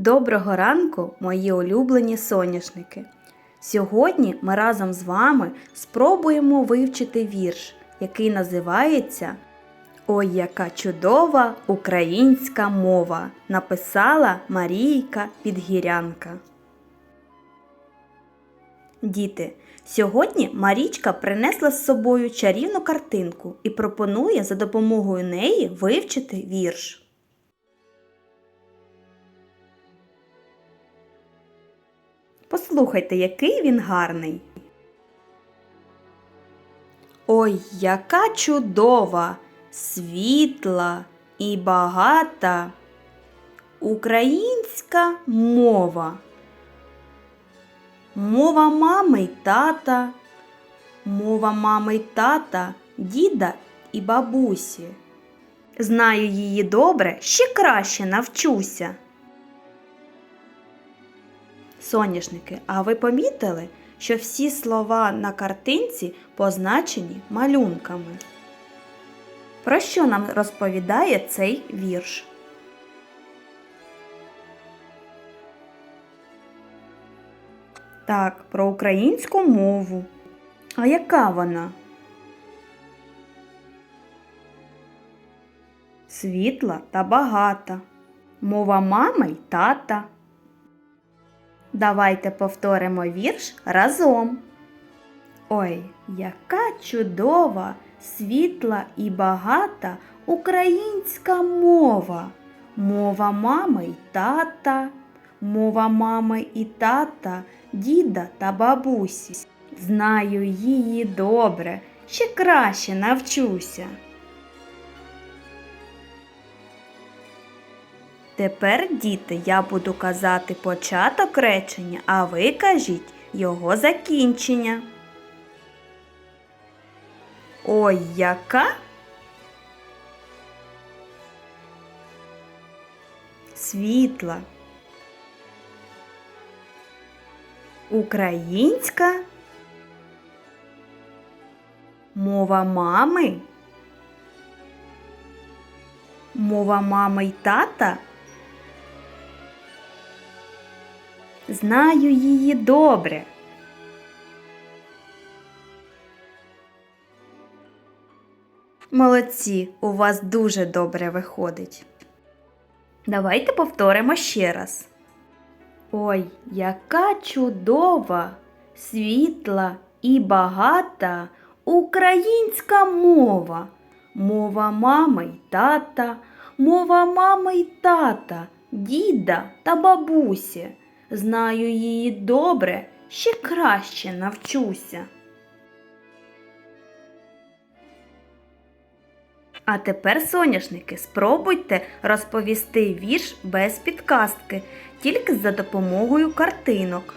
Доброго ранку, мої улюблені соняшники! Сьогодні ми разом з вами спробуємо вивчити вірш, який називається Ой, яка чудова українська мова! Написала Марійка Підгірянка. Діти, сьогодні Марічка принесла з собою чарівну картинку і пропонує за допомогою неї вивчити вірш. Послухайте, який він гарний. Ой, яка чудова, світла і багата українська мова. Мова мами й тата, мова мами й тата, діда і бабусі. Знаю її добре, ще краще навчуся. Соняшники, а ви помітили, що всі слова на картинці позначені малюнками? Про що нам розповідає цей вірш? Так, про українську мову. А яка вона? Світла та багата. Мова мами й тата. Давайте повторимо вірш разом. Ой, яка чудова, світла і багата українська мова. Мова мами й тата, мова мами і тата, діда та бабусі. Знаю її добре, ще краще навчуся. Тепер, діти, я буду казати початок речення, а ви кажіть його закінчення. Ой, яка? Світла. Українська. Мова мами. Мова мами й тата. Знаю її добре. Молодці, у вас дуже добре виходить. Давайте повторимо ще раз. Ой, яка чудова, світла і багата українська мова. Мова мами й тата, мова мами й тата, діда та бабусі. Знаю її добре, ще краще навчуся. А тепер, соняшники, спробуйте розповісти вірш без підказки, тільки за допомогою картинок.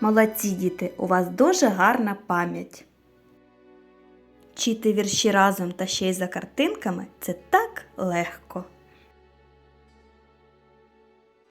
Молодці діти, у вас дуже гарна пам'ять. Вчити вірші разом та ще й за картинками це так легко.